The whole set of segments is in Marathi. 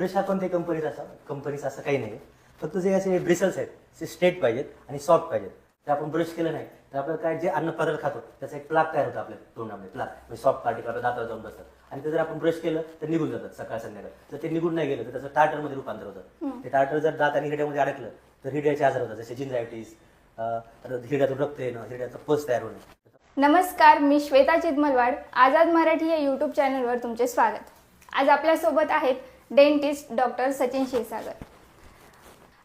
ब्रश हा कोणत्याही कंपनीचा असा कंपनीचा असं काही नाही फक्त जे असे ब्रिसल्स आहेत ते स्ट्रेट पाहिजेत आणि सॉफ्ट पाहिजेत. ते आपण ब्रश केलं नाही तर आपल्याला काय जे अन्न पदार्थ खातो त्याचा एक प्लाक तयार होतो आपल्या तोंडामध्ये. प्लाक म्हणजे सॉफ्ट पार्टिकल आपल्या दातावर जाऊन बसतात. आणि ते जर आपण ब्रश केलं तर निघून जातात सकाळ संध्याकाळ. जर ते निघून नाही गेलं तर त्याचं टार्टरमध्ये रूपांतर होतं. ते टार्टर जर दात आणि हिड्यामध्ये अडकलं तर हिड्याचे आजार होतात. जसे जिंजायटिस हिड्यातून रक्त येणं हिड्याचा पस तयार होणं. नमस्कार मी श्वेता चिदमलवाड. आझाद मराठी या यूट्यूब चॅनलवर तुमचे स्वागत. आज आपल्यासोबत आहेत डेंटिस्ट डॉक्टर सचिन क्षीरसागर.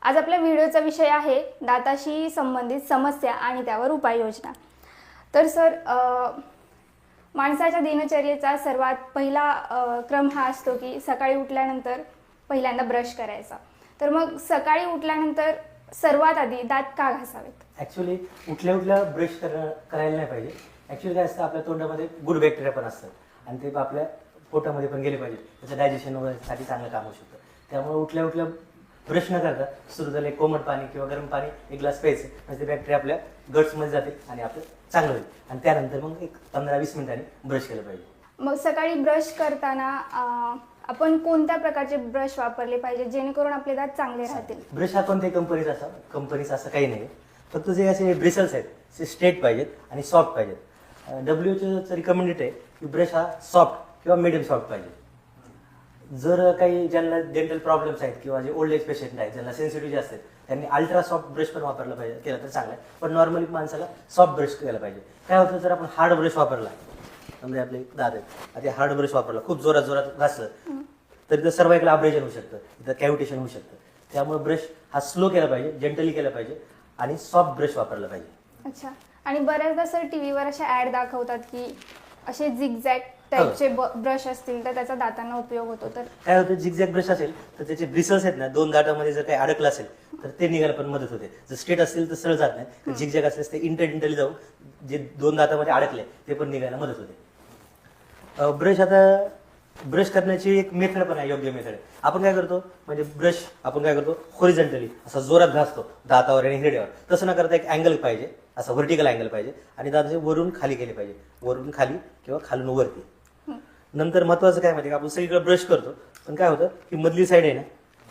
आज आपल्या व्हिडिओचा विषय आहे दाताशी संबंधित समस्या आणि त्यावर उपाययोजना. तर सर माणसाच्या दिनचर्येचा सर्वात पहिला क्रम हा असतो की सकाळी उठल्यानंतर पहिल्यांदा ब्रश करायचा. तर मग सकाळी उठल्यानंतर सर्वात आधी दात का घासावेत? ऍक्च्युली उठल्या उठल्या ब्रश करायला नाही पाहिजे. ऍक्च्युली काय असतं आपल्या तोंडामध्ये गुड बॅक्टेरिया पण असतात. आणि ते आपल्या पोटामध्ये पण गेले पाहिजे त्याचं डायजेशन वगैरे साठी चांगलं काम होऊ शकतं. त्यामुळे उठल्या उठल्या ब्रश न करता सुरू झालं एक कोमट पाणी किंवा गरम पाणी एक ग्लास प्यायचं. म्हणजे ते बॅक्टेरिया आपल्या गट्समध्ये जाते आणि आपलं चांगलं होईल. आणि त्यानंतर मग एक पंधरा वीस मिनिटांनी ब्रश केलं पाहिजे. मग सकाळी ब्रश करताना आपण कोणत्या प्रकारचे ब्रश वापरले पाहिजे जेणेकरून आपले दात चांगले राहतील? ब्रश हा कोणत्याही कंपनीचा असा कंपनीचा असं काही नाही. फक्त जे असे ब्रिसल्स आहेत ते स्ट्रेट पाहिजेत आणि सॉफ्ट पाहिजेत. डब्ल्यू एचचं रिकमेंडेड आहे की ब्रश हा सॉफ्ट किंवा मिडियम सॉफ्ट पाहिजे. जर काही ज्यांना डेंटल प्रॉब्लेम्स आहेत किंवा जे ओल्ड एज पेशंट आहेत ज्यांना सेन्सिटिव्ह जास्त आहेत त्यांनी अल्ट्रा सॉफ्ट ब्रश पण वापरला पाहिजे केलं तर चांगलं आहे. पण नॉर्मली माणसाला सॉफ्ट ब्रश केला पाहिजे. काय होतं जर आपण हार्ड ब्रश वापरला म्हणजे आपले दाद आहेत आता हार्ड ब्रश वापरला खूप जोरात जोरात घासलं तर इथं एक अब्रेजन होऊ शकतं इथं कॅव्हिटेशन होऊ शकतं. त्यामुळे ब्रश हा स्लो केला पाहिजे जेंटली केला पाहिजे आणि सॉफ्ट ब्रश वापरला पाहिजे. अच्छा. आणि बऱ्याचदा सर टी व्हीवर अशा ऍड दाखवतात की असे झिगझॅग टाईपचे ब्रश असतील तर त्याचा दातांना उपयोग होतो. तर काय होतं झिगझॅग ब्रश असेल तर त्याचे ब्रिसल्स आहेत ना दोन दाटामध्ये जर काही अडकलं असेल तर ते निघायला पण मदत होते. जर स्ट्रेट असेल तर सरळ जात नाही. तर झिगझॅग असेल ते इंटर इंटरली जाऊन जे दोन दातामध्ये अडकले ते पण निघायला मदत होते. ब्रश आता ब्रश करण्याची एक मेथड पण आहे योग्य मेथड आपण काय करतो? म्हणजे ब्रश आपण काय करतो? होरिझेंटली असा जोरात घासतो दातावर आणि हिरड्यावर. तसं न करता एक अँगल पाहिजे असा व्हर्टिकल अँगल पाहिजे आणि दाताचे वरून खाली केले पाहिजे. वरून खाली किंवा खालून वरती. नंतर महत्वाचं काय माहिती का? आपण सगळीकडे ब्रश करतो. पण काय होतं की मधली साईड आहे ना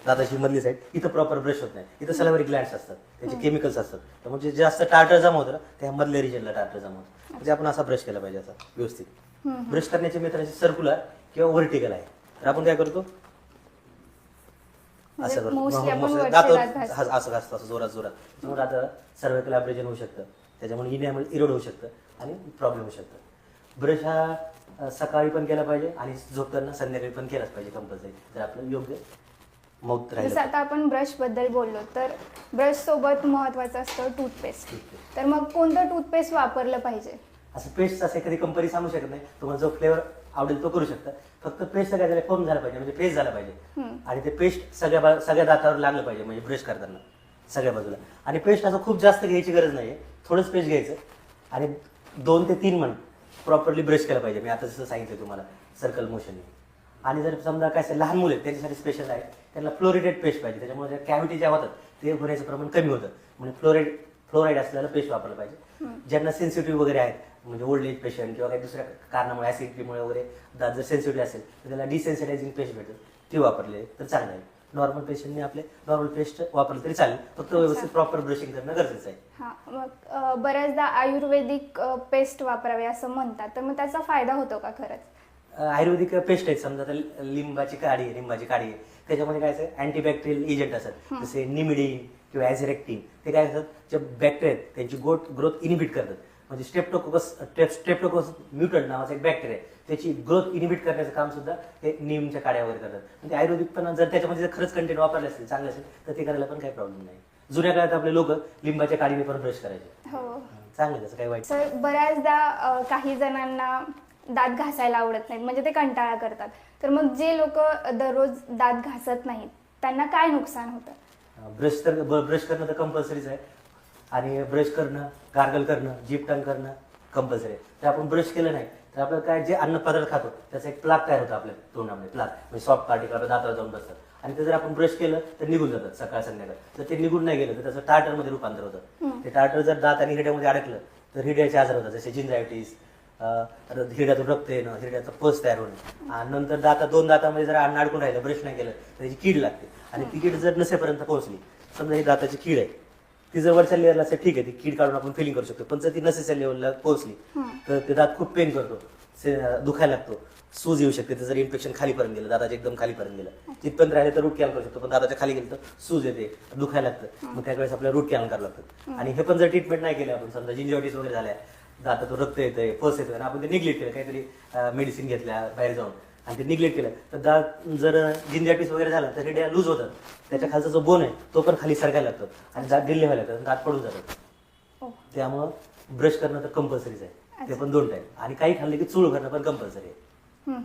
दाताची मधली साईड इथं प्रॉपर ब्रश होत नाही. इथं सलावरी ग्लँड्स असतात. त्याचे केमिकल्स असतात. त्यामुळे जे जास्त टार्टर जमा होतं ना त्या मधल्या रिजनला टार्टर जमा होतं. म्हणजे आपण असा ब्रश केला पाहिजे असा व्यवस्थित. ब्रश करण्याची अशी सर्क्युलर किंवा व्हर्टिकल आहे. तर आपण काय करतो? असं म्हणजे आपण करतो असं घासतो असं जोरात जोरात. त्यामुळे दाता सर्वायकल अब्रेजन होऊ शकतं. त्याच्यामुळे इन्यामुळे इरोड होऊ शकतं आणि प्रॉब्लेम होऊ शकतं. ब्रश हा सकाळी पण केला पाहिजे आणि झोपताना संध्याकाळी पण केलाच पाहिजे कंपल्सरी जर आपलं योग्य मौत जसं राहिलं आता आपण ब्रशबद्दल बोललो तर ब्रश सोबत महत्वाचं असतं टूथपेस्ट. तर मग कोणतं टूथपेस्ट वापरलं पाहिजे? असं पेस्ट असं एखादी कंपनी सांगू शकत नाही. तुम्हाला जो फ्लेवर आवडेल तो करू शकता. फक्त पेस्ट काय झालं फॉर्म झाला पाहिजे म्हणजे पेस्ट झाला पाहिजे. आणि ते पेस्ट सगळ्या बा- सगळ्या दातावर लागलं पाहिजे म्हणजे ब्रश करताना सगळ्या बाजूला. आणि पेस्ट असं खूप जास्त घ्यायची गरज नाही थोडंच पेस्ट घ्यायचं. आणि दोन ते तीन मिनिट प्रॉपरली ब्रश केलं पाहिजे. मी आता जसं सांगितलं तुम्हाला सर्कल मोशनने आणि जर समजा काय असेल लहान मुले आहेत, त्यांच्यासाठी स्पेशल आहे. त्यांना फ्लोरिडेड पेस्ट पाहिजे. त्याच्यामुळे ज्या कॅव्हिटी ज्या होतात ते होण्याचं प्रमाण कमी होतं. म्हणजे फ्लोराईड फ्लोराईड असलेलं पेस्ट वापरलं पाहिजे. ज्यांना सेन्सिटिव्ह वगैरे आहेत म्हणजे ओल्ड एज पेशंट किंवा काही दुसऱ्या कारणामुळे ऍसिडिटीमुळे वगैरे दात जर सेन्सिटिव्ह असेल तर त्याला डिसेन्सिटायझिंग पेस्ट भेटेल ते वापरले तर चांगलं आहे. नॉर्मल पेशंटने आपले नॉर्मल पेस्ट वापरलं तरी चालेल. फक्त व्यवस्थित प्रॉपर ब्रशिंग करणं गरजेचं आहे. हा मग अ, बऱ्याचदा आयुर्वेदिक पेस्ट वापरावे असं म्हणतात. तर मग त्याचा फायदा होतो का खरंच? आयुर्वेदिक पेस्ट आहेत. समजा लिंबाची काडी आहे लिंबाची काडी आहे. त्याच्यामध्ये काय असं अँटीबॅक्टेरियल एजंट असतात जसे निमिडीन किंवा ॲझरेक्टिन ते काय असतात? जे बॅक्टेरिया आहेत त्यांची ग्रोथ ग्रोथ इनिबिट करतात. म्हणजे स्टेप्टोकोकस स्टेप्टोकोकस म्युटंट नावाचा एक बॅक्टेरिया आहे. त्याची ग्रोथ इनिबिट करण्याचं काम सुद्धा हे निमच्या काड्या वगैरे करतात. म्हणजे आयुर्वेदिक पण जर त्याच्यामध्ये जर खरंच कंटेंट वापरले असेल चांगले असेल तर ते करायला पण काही प्रॉब्लेम नाही. जुन्या काळात आपले लोक लिंबाच्या काडीने पण ब्रश करायचे. हो. चांगलं तसं काही वाईट सर बऱ्याचदा काही जणांना दात घासायला आवडत नाहीत म्हणजे ते कंटाळा करतात. तर मग जे लोक दररोज दात घासत नाहीत त्यांना काय नुकसान होतं? ब्रश तर ब्रश करणं तर कंपल्सरीच आहे. आणि ब्रश करणं गार्गल करणं जीप टंग करणं कंपल्सरी आहे. तर आपण ब्रश केलं नाही तर आपल्याला काय जे अन्न पदार्थ खातो त्याचा एक प्लाक तयार होतो आपल्या तोंडामध्ये प्लाक म्हणजे सॉफ्ट पार्टिकल दातावर जाऊन बसतात. आणि ते जर आपण ब्रश केलं तर निघून जातात सकाळ संध्याकाळ. जर ते निघून नाही गेलं तर त्याचं टार्टरमध्ये रूपांतर होतं. ते टार्टर जर दात आणि हिड्यामध्ये अडकलं तर हिड्याचे आजार होतात जसे जिंजायटिस हिरड्यातून रक्त येणं हिरड्याचा पस तयार होणं. आणि नंतर दाता दोन दातामध्ये जर अन्न अडकून राहिलं ब्रश नाही केलं तर त्याची कीड लागते. आणि ती कीड जर नसेपर्यंत पोहोचली समजा ही दाताची कीड आहे ती जर वरच्या लेवलला असेल ठीक आहे ती कीड काढून आपण फिलिंग करू शकतो. पण जर ती नसेच्या लेवलला पोहोचली तर ते दात खूप पेन करतो दुखायला लागतो सूज येऊ शकते. तर जर इन्फेक्शन खालीपर्यंत गेलं दादाच्या एकदम खालीपर्यंत गेलं तिथपर्यंत राहिले तर रूट कॅन करू शकतो. पण दादाच्या खाली गेलं तर सूज येते दुखायला लागतं. मग त्यावेळेस आपल्याला रूट कॅन करावं लागतं. आणि हे पण जर ट्रीटमेंट नाही केलं आपण समजा जिंजॉटिस वगैरे झाल्या दातातून रक्त येतंय फस येतोय आणि आपण ते निग्लेक्ट केलं काहीतरी मेडिसिन घेतल्या बाहेर जाऊन. आणि ते निग्लेक्ट केलं. तर दात जर जिंजाटिस वगैरे झालं तर हिड्या लूज होतात. त्याच्या खालचा जो बोन आहे तो पण खाली सरकायला लागतो. आणि दात ढिल्ले व्हायला लागतात दात पडून जातात. ओ त्यामुळं ब्रश करणं तर कंपल्सरीच आहे. ते पण दोन टाइम आणि काही खाल्ले की चूळ करणं पण कंपल्सरी आहे.